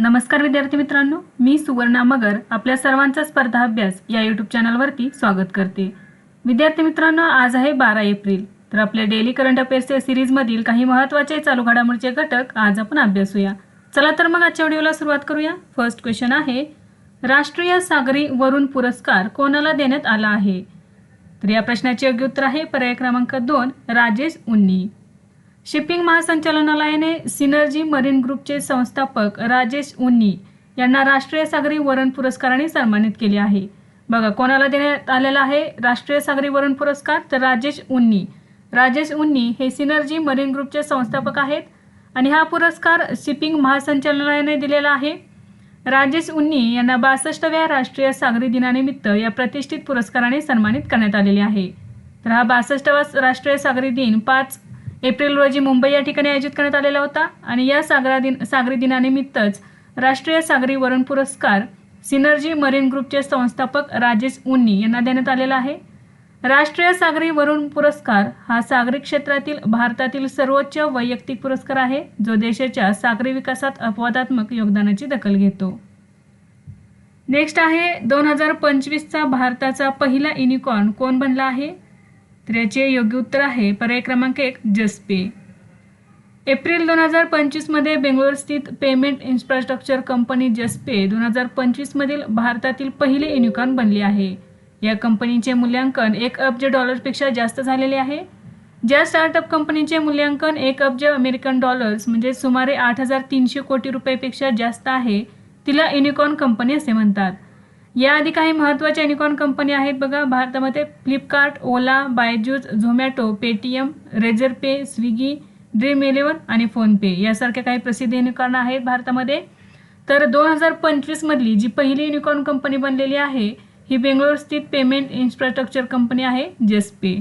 नमस्कार विद्यार्थी मित्रांनो मी सुवर्णा मगर आपल्या सर्वांचा स्पर्धा अभ्यास या यूट्यूब चॅनलवरती स्वागत करते. विद्यार्थी मित्रांनो आज आहे बारा एप्रिल तर आपल्या डेली करंट अफेअर्सच्या सिरीजमधील काही महत्त्वाचे चालू घडामोडीचे घटक आज आपण अभ्यासूया चला तर मग आजच्या व्हिडिओला सुरुवात करूया. फर्स्ट क्वेश्चन आहे राष्ट्रीय सागरी वरुण पुरस्कार कोणाला देण्यात आला आहे? तर या प्रश्नाचे योग्य उत्तर आहे पर्याय क्रमांक दोन राजेश उन्नी. शिपिंग महासंचालनालयाने सिनर्जी मरीन ग्रुपचे संस्थापक राजेश उन्नी यांना राष्ट्रीय सागरी वरण पुरस्काराने सन्मानित केले आहे. बघा कोणाला देण्यात आलेला आहे राष्ट्रीय सागरी वरण पुरस्कार? तर राजेश उन्नी. राजेश उन्नी हे सिनर्जी मरीन ग्रुपचे संस्थापक आहेत आणि हा पुरस्कार शिपिंग महासंचालनालयाने दिलेला आहे. राजेश उन्नी यांना बासष्टव्या राष्ट्रीय सागरी दिनानिमित्त या प्रतिष्ठित पुरस्काराने सन्मानित करण्यात आलेले आहे. तर हा बासष्टवा राष्ट्रीय सागरी दिन पाच एप्रिल रोजी मुंबई या ठिकाणी आयोजित करण्यात आलेला होता आणि या सागरा दिन सागरी दिनानिमित्तच राष्ट्रीय सागरी वरण पुरस्कार सिनर्जी मरीन ग्रुपचे संस्थापक राजेश उन्नी यांना देण्यात आलेला आहे. राष्ट्रीय सागरी वरुण पुरस्कार हा सागरी क्षेत्रातील भारतातील सर्वोच्च वैयक्तिक पुरस्कार आहे जो देशाच्या सागरी विकासात अपवादात्मक योगदानाची दखल घेतो. नेक्स्ट आहे दोन हजार पंचवीसचा भारताचा पहिला युनिकॉर्न कोण बनला आहे? तर याचे योग्य उत्तर आहे. पर्याय क्रमांक एक जसपे. एप्रिल दोन हजार पंचवीसमध्ये बेंगलोर स्थित पेमेंट इन्फ्रास्ट्रक्चर कंपनी जसपे दोन हजार पंचवीसमधील भारतातील पहिले युनिकॉर्न बनली आहे. या कंपनीचे मूल्यांकन एक अब्ज डॉलर्सपेक्षा जास्त झालेले आहे. ज्या स्टार्टअप कंपनीचे मूल्यांकन एक अब्ज अमेरिकन डॉलर्स म्हणजे सुमारे आठ हजार तीनशे कोटी रुपयापेक्षा जास्त आहे तिला युनिकॉर्न कंपनी असे म्हणतात. याआधी काही महत्त्वाच्या युनिकॉर्न कंपनी आहेत बघा. भारतामध्ये Flipkart Ola Byju's Zomato Paytm Razorpay Swiggy Dream Eleven आणि फोनपे यासारख्या काही प्रसिद्ध युनिकॉर्न आहेत भारतामध्ये. तर दोन हजार पंचवीसमधली जी पहिली युनिकॉर्न कंपनी बनलेली आहे ही बेंगलोर स्थित पेमेंट इन्फ्रास्ट्रक्चर कंपनी आहे जेसपे.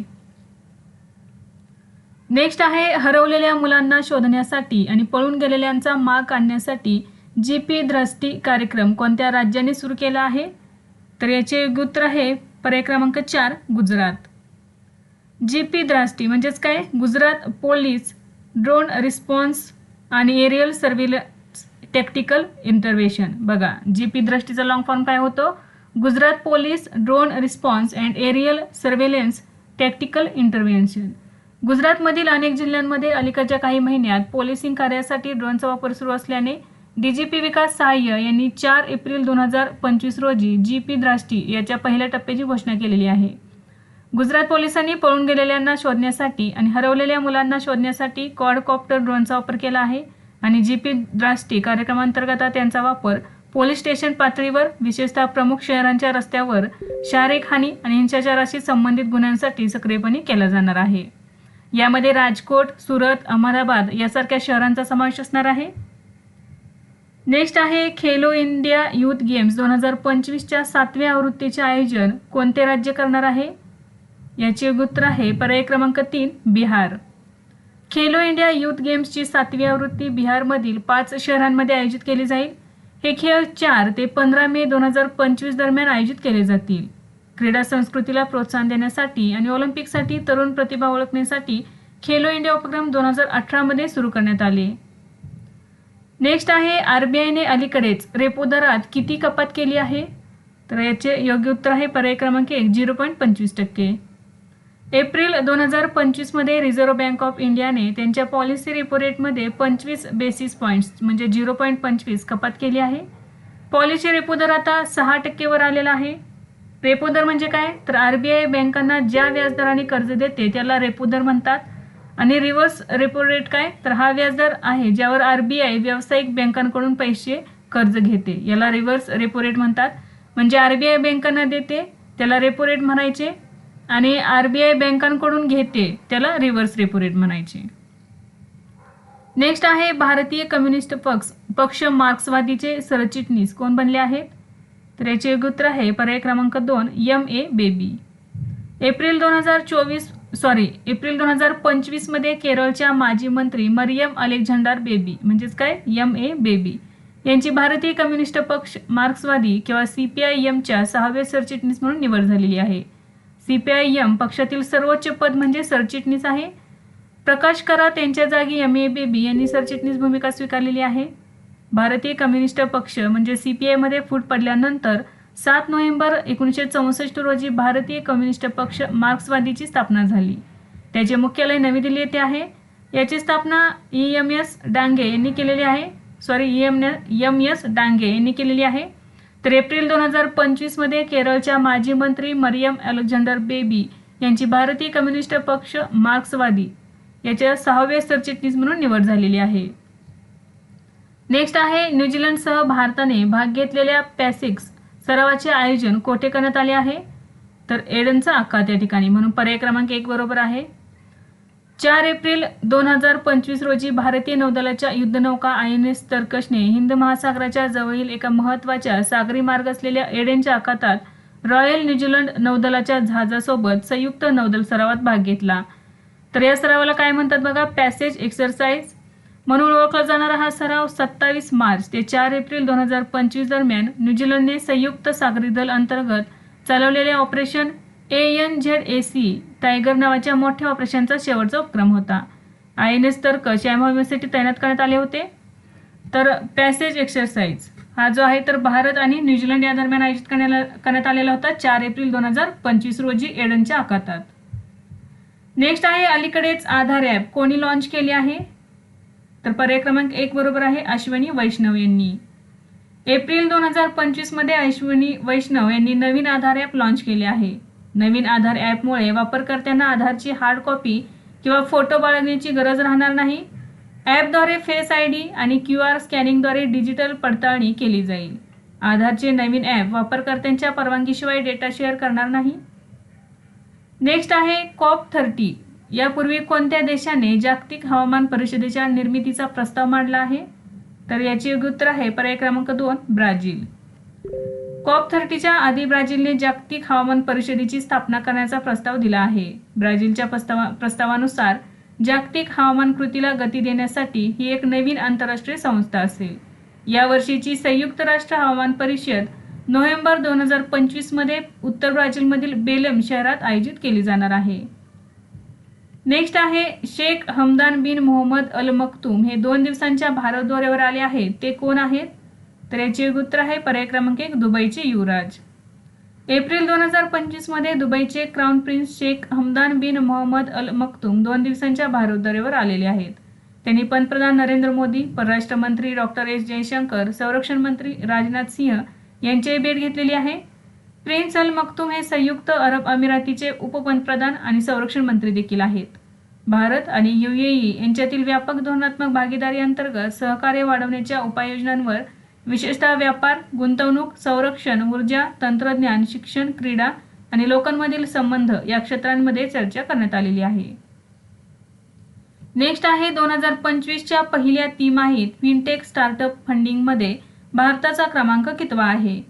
नेक्स्ट आहे हरवलेल्या मुलांना शोधण्यासाठी आणि पळून गेलेल्यांचा माग काढण्यासाठी जी पी ध्रष्टी कार्यक्रम कोणत्या राज्याने सुरू केला आहे? तर याचे योग्य उत्तर आहे पर्याय क्रमांक चार गुजरात. जी पी द्राष्टी म्हणजेच काय? गुजरात पोलीस ड्रोन रिस्पॉन्स आणि एरियल सर्व्हिलन्स टॅक्टिकल इंटरव्हेशन बघा जी पी द्रष्टीचा लॉंग फॉर्म काय होतो? Gujarat police drone response and aerial surveillance tactical intervention गुजरातमधील अनेक जिल्ह्यांमध्ये अलीकडच्या काही महिन्यात पोलिसिंग कार्यासाठी ड्रोनचा वापर सुरू असल्याने डीजीपी विकास सहाय्य यांनी चार एप्रिल दोन हजार पंचवीस रोजी जी पी द्राष्टी याच्या पहिल्या टप्प्याची घोषणा केलेली आहे. गुजरात पोलिसांनी पळून गेलेल्यांना शोधण्यासाठी आणि हरवलेल्या मुलांना शोधण्यासाठी क्वाडकॉप्टर ड्रोनचा वापर केला आहे आणि जी पी द्राष्टी कार्यक्रमांतर्गत त्यांचा वापर पोलीस स्टेशन पातळीवर विशेषतः प्रमुख शहरांच्या रस्त्यावर शारीरिक हानी आणि हिंसाचाराशी संबंधित गुन्ह्यांसाठी सक्रियपणे केला जाणार आहे. यामध्ये राजकोट सुरत अहमदाबाद यासारख्या शहरांचा समावेश असणार आहे. नेक्स्ट आहे खेलो इंडिया यूथ गेम्स. दोन हजार पंचवीसच्या सातव्या आवृत्तीचे आयोजन कोणते राज्य करणार आहे? याचे उत्तर आहे पर्याय क्रमांक तीन बिहार. खेलो इंडिया यूथ गेम्सची सातवी आवृत्ती बिहारमधील पाच शहरांमध्ये आयोजित केली जाईल. हे खेळ चार ते पंधरा मे दोन हजार पंचवीस दरम्यान आयोजित केले जातील. क्रीडा संस्कृतीला प्रोत्साहन देण्यासाठी आणि ऑलिम्पिकसाठी तरुण प्रतिभा ओळखण्यासाठी खेलो इंडिया उपक्रम दोन हजार अठरामध्ये सुरू करण्यात आले. नेक्स्ट आहे आर बी आयने अलीकडेच रेपो दरात किती कपात केली आहे? तर याचे योग्य उत्तर आहे पर्याय क्रमांक एक झिरो पॉईंट पंचवीस टक्के. एप्रिल दोन हजार पंचवीसमध्ये रिझर्व्ह बँक ऑफ इंडियाने त्यांच्या पॉलिसी रेपो रेटमध्ये पंचवीस बेसिस पॉईंट्स म्हणजे झिरो पॉईंट पंचवीस कपात केली आहे. पॉलिसी रेपो दर आता सहा टक्केवर आलेला आहे. रेपो दर म्हणजे काय? तर आर बी आय बँकांना ज्या व्याजदराने कर्ज देते त्याला रेपो दर म्हणतात. आणि रिव्हर्स रेपो रेट काय? तर हा व्याजदर आहे ज्यावर आर बी आय व्यावसायिक बँकांकडून पैसे कर्ज घेते. याला रिव्हर्स रेपो रेट म्हणतात. म्हणजे आर बी आय बँकांना देते त्याला रेपो रेट म्हणायचे. आणि आर बी आय बँकांकडून घेते त्याला रिव्हर्स रेपो रेट म्हणायचे. नेक्स्ट आहे भारतीय कम्युनिस्ट पक्ष. पक्ष मार्क्सवादीचे सरचिटणीस. कोण बनले आहेत? तर याचे उत्तर आहे. पर्याय क्रमांक दोन यम ए बेबी एप्रिल दोन हजार चोवीस सॉरी एप्रिल दोन हजार पंचवीसमध्ये केरळच्या माजी मंत्री मरियम अलेक्झांडर बेबी म्हणजेच काय? M A Baby. यांची भारतीय कम्युनिस्ट पक्ष मार्क्सवादी किंवा सी पी आय एमच्या सहाव्या सरचिटणीस म्हणून निवड झालेली आहे. सी पी आय एम पक्षातील सर्वोच्च पद म्हणजे सरचिटणीस आहे. प्रकाश करात यांच्या जागी एम ए बेबी यांनी सरचिटणीस भूमिका स्वीकारलेली आहे. भारतीय कम्युनिस्ट पक्ष म्हणजे सी पी आयमध्ये फूट पडल्यानंतर सात नोव्हेंबर एकोणीसशे चौसष्ट रोजी भारतीय कम्युनिस्ट पक्ष मार्क्सवादीची स्थापना झाली. त्याचे मुख्यालय नवी दिल्ली येथे आहे. याची स्थापना ई एम एस डांगे यांनी केलेली आहे. Sorry E M M S Dange यांनी केलेली आहे. तर एप्रिल दोन हजार पंचवीसमध्ये केरळच्या माजी मंत्री मरियम अलेक्झांडर बेबी यांची भारतीय कम्युनिस्ट पक्ष मार्क्सवादी याच्या सहाव्या सरचिटणीस म्हणून निवड झालेली आहे. नेक्स्ट आहे न्यूझीलंडसह भारताने भाग घेतलेल्या पॅसिक्स सरावाचे आयोजन कोठे करण्यात आले आहे? तर एडनचा आक्का त्या ठिकाणी. म्हणून पर्याय क्रमांक एक बरोबर आहे. चार एप्रिल दोन हजार पंचवीस रोजी भारतीय नौदलाच्या युद्धनौका आय एन एस तर्कशने हिंद महासागराच्या जवळील एका महत्त्वाच्या सागरी मार्ग असलेल्या एडेनच्या आखातात रॉयल न्यूझीलंड नौदलाच्या जहाजासोबत संयुक्त नौदल सरावात भाग घेतला. तर या सरावाला काय म्हणतात बघा? पॅसेज एक्सरसाइज म्हणून ओळखला जाणारा हा सराव सत्तावीस मार्च ते चार एप्रिल दोन हजार पंचवीस दरम्यान न्यूझीलंडने संयुक्त सागरी दल अंतर्गत चालवलेल्या operation A N Z A C tiger नावाच्या मोठ्या ऑपरेशनचा शेवटचा उपक्रम होता. आय एन एस तर्कश या मोहिमेसाठी तैनात करण्यात आले होते? तर पॅसेज एक्सरसाइज हा जो आहे तर भारत आणि न्यूझीलंड या दरम्यान आयोजित करण्याला करण्यात आलेला होता चार एप्रिल दोन हजार पंचवीस रोजी एडनच्या आखातात. नेक्स्ट आहे अलीकडेच आधार ॲप. कोणी लॉन्च केले आहे? तर पर्याय क्रमांक एक बरोबर आहे अश्विनी वैष्णव यांनी. एप्रिल दोन हजार पंचवीसमध्ये अश्विनी वैष्णव यांनी नवीन आधार ॲप लॉन्च केले आहे. नवीन आधार ॲपमुळे वापरकर्त्यांना आधारची हार्ड कॉपी किंवा फोटो बाळगण्याची गरज राहणार नाही. ॲपद्वारे फेस आय डी आणि क्यू आर स्कॅनिंगद्वारे डिजिटल पडताळणी केली जाईल. आधारचे नवीन ॲप वापरकर्त्यांच्या परवानगीशिवाय डेटा शेअर करणार नाही. नेक्स्ट आहे कॉप थर्टी यापूर्वी कोणत्या देशाने जागतिक हवामान परिषदेच्या निर्मितीचा प्रस्ताव मांडला आहे? तर याचे योग्य उत्तर आहे पर्याय क्रमांक दोन ब्राझील. कॉप थर्टीच्या आधी ब्राझीलने जागतिक हवामान परिषदेची स्थापना करण्याचा प्रस्ताव दिला आहे. ब्राझीलच्या प्रस्तावा प्रस्तावानुसार जागतिक हवामान कृतीला गती देण्यासाठी ही एक नवीन आंतरराष्ट्रीय संस्था असेल. यावर्षीची संयुक्त राष्ट्र हवामान परिषद नोव्हेंबर दोन हजार पंचवीसमध्ये उत्तर ब्राझीलमधील बेलम शहरात आयोजित केली जाणार आहे. नेक्स्ट आहे Shaikh Hamdan bin Mohammed Al Maktoum हे दोन दिवसांच्या भारत दौऱ्यावर आले आहेत ते कोण आहेत? तर याचे गुत्र उत्तर आहे पर्याय क्रमांक एक दुबईचे युवराज. एप्रिल दोन हजार पंचवीसमध्ये दुबईचे crown prince Shaikh Hamdan bin Mohammed Al Maktoum दोन दिवसांच्या भारत दौऱ्यावर आलेले आहेत. त्यांनी पंतप्रधान नरेंद्र मोदी परराष्ट्र मंत्री डॉक्टर एस जयशंकर संरक्षण मंत्री राजनाथ सिंह यांचीही भेट घेतलेली आहे. प्रिन्स अल मक्तूम हे संयुक्त अरब अमिरातीचे उपपंतप्रधान आणि संरक्षण मंत्री देखील आहेत. भारत आणि यूएई यांच्यातील व्यापक धोरणात्मक भागीदारी अंतर्गत सहकार्य वाढवण्याच्या उपाययोजनांवर विशेषतः व्यापार गुंतवणूक संरक्षण ऊर्जा तंत्रज्ञान शिक्षण क्रीडा आणि लोकांमधील संबंध या क्षेत्रांमध्ये चर्चा करण्यात आलेली आहे. नेक्स्ट आहे दोन हजार पंचवीसच्या पहिल्या तिमाहीत फिनटेक स्टार्टअप फंडिंगमध्ये भारताचा क्रमांक कितवा आहे?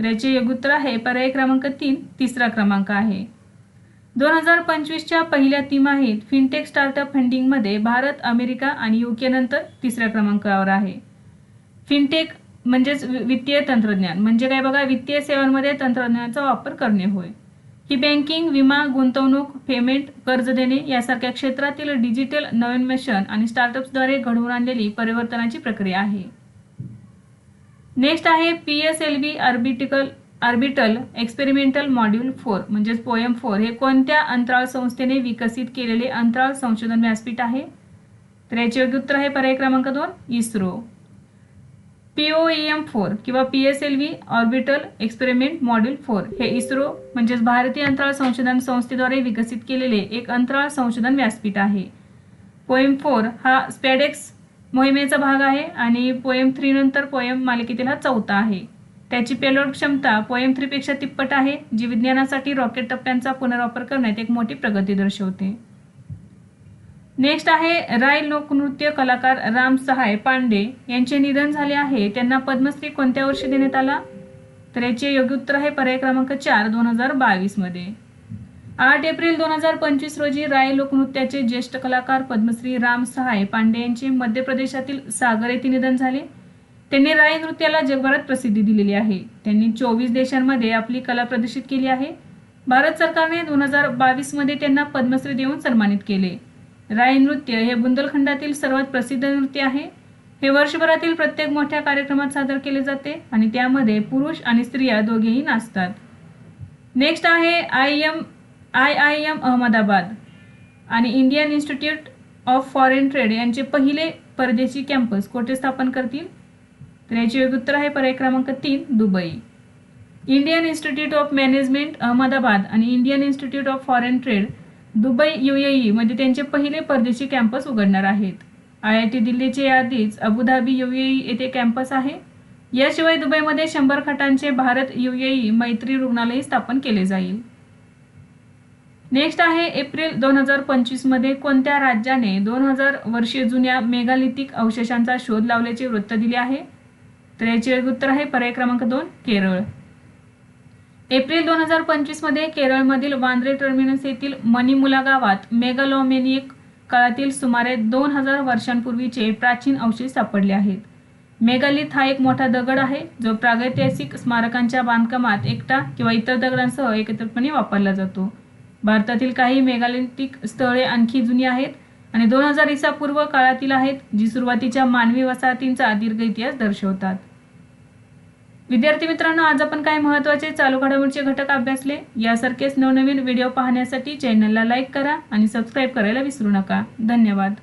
तर याचे योग्य आहे पर्याय क्रमांक तीन तिसरा क्रमांक आहे. दोन हजार पंचवीसच्या पहिल्या तिमाहीत फिनटेक स्टार्टअप फंडिंगमध्ये भारत अमेरिका आणि युकेनंतर तिसऱ्या क्रमांकावर आहे. फिनटेक म्हणजेच वित्तीय तंत्रज्ञान म्हणजे काय बघा वित्तीय सेवांमध्ये तंत्रज्ञानाचा वापर करणे होय. ही बँकिंग विमा गुंतवणूक पेमेंट कर्ज देणे यासारख्या क्षेत्रातील डिजिटल नवोन्मेषण आणि स्टार्टअप्सद्वारे घडवून आणलेली परिवर्तनाची प्रक्रिया आहे. नेक्स्ट आहे P S L V orbitical orbital experimental module four म्हणजेच पोएम फोर हे कोणत्या अंतराळ संस्थेने विकसित केलेले अंतराळ संशोधन व्यासपीठ आहे? तर याचे योग्य उत्तर आहे पर्याय क्रमांक दोन ISRO. P O M four किंवा P S L V orbital experiment module four हे इस्रो म्हणजेच भारतीय अंतराळ संशोधन संस्थेद्वारे विकसित केलेले एक अंतराळ संशोधन व्यासपीठ आहे. पोएम फोर हा स्पॅडेक्स मोहिमेचा भाग आहे आणि पोएम थ्री नंतर पोएम मालिकेतील हा चौथा आहे. त्याची पेलोड क्षमता पोएम थ्रीपेक्षा तिप्पट आहे जी विज्ञानासाठी रॉकेट टप्प्यांचा पुनर्वापर करण्यात एक मोठी प्रगती दर्शवते. नेक्स्ट आहे राय लोकनृत्य कलाकार राम सहाय पांडे. यांचे निधन झाले आहे. त्यांना पद्मश्री कोणत्या वर्षी देण्यात आला? तर याचे योग्य उत्तर आहे पर्याय क्रमांक चार दोन हजार बावीसमध्ये आठ एप्रिल दोन हजार पंचवीस रोजी राय लोकनृत्याचे ज्येष्ठ कलाकार पद्मश्री राम सहाय पांडे यांचे मध्य प्रदेशातील सागर येथे निधन झाले. त्यांनी राय नृत्याला जगभरात प्रसिद्धी दिलेली आहे. त्यांनी चोवीस देशांमध्ये आपली कला प्रदर्शित केली आहे. भारत सरकारने दोन हजार बावीसमध्ये त्यांना पद्मश्री देऊन सन्मानित केले. राय नृत्य हे बुंदेलखंडातील सर्वात प्रसिद्ध नृत्य आहे. हे वर्षभरातील प्रत्येक मोठ्या कार्यक्रमात सादर केले जाते आणि त्यामध्ये पुरुष आणि स्त्रिया दोघेही नाचतात. नेक्स्ट आहे I M I I M Ahmedabad आणि Indian Institute of Foreign Trade यांचे पहिले परदेशी कॅम्पस कोठे स्थापन करतील? तर याचे योग्य उत्तर आहे पर्याय क्रमांक तीन Dubai. Indian Institute of Management Ahmedabad आणि Indian Institute of Foreign Trade Dubai U A मध्ये त्यांचे पहिले परदेशी कॅम्पस उघडणार आहेत. आय आय टी दिल्लीचे आधीच अबुधाबी यू ए येथे कॅम्पस आहे. याशिवाय दुबईमध्ये शंभर खाटांचे भारत यू ए मैत्री रुग्णालय स्थापन केले जाईल. नेक्स्ट आहे एप्रिल दोन हजार पंचवीसमध्ये कोणत्या राज्याने दोन हजार वर्षे जुन्या मेगालिथिक अवशेषांचा शोध लावल्याचे वृत्त दिले आहे? तर याचे उत्तर आहे पर्याय क्रमांक दोन केरळ. एप्रिल दोन हजार पंचवीसमध्ये केरळमधील वांद्रे टर्मिनस येथील मणिमुला गावात मेगालोमेनिक काळातील सुमारे दोन हजार वर्षांपूर्वीचे प्राचीन अवशेष सापडले आहेत. मेगालिथ हा एक मोठा दगड आहे जो प्रागैतिहासिक स्मारकांच्या बांधकामात एकटा किंवा इतर दगडांसह एकत्रितपणे वापरला जातो. भारतातील काही मेगालिथिक स्थळे आणखी जुनी आहेत आणि दोन हजार ईसापूर्व काळातील आहेत जी सुरुवातीच्या मानवी वसाहतींचा दीर्घ इतिहास दर्शवतात. विद्यार्थी मित्रांनो आज आपण काही महत्त्वाचे चालू घडामोडीचे घटक अभ्यासले. यासारखेच नवनवीन व्हिडिओ पाहण्यासाठी चॅनलला लाईक करा आणि सबस्क्राईब करायला विसरू नका. धन्यवाद.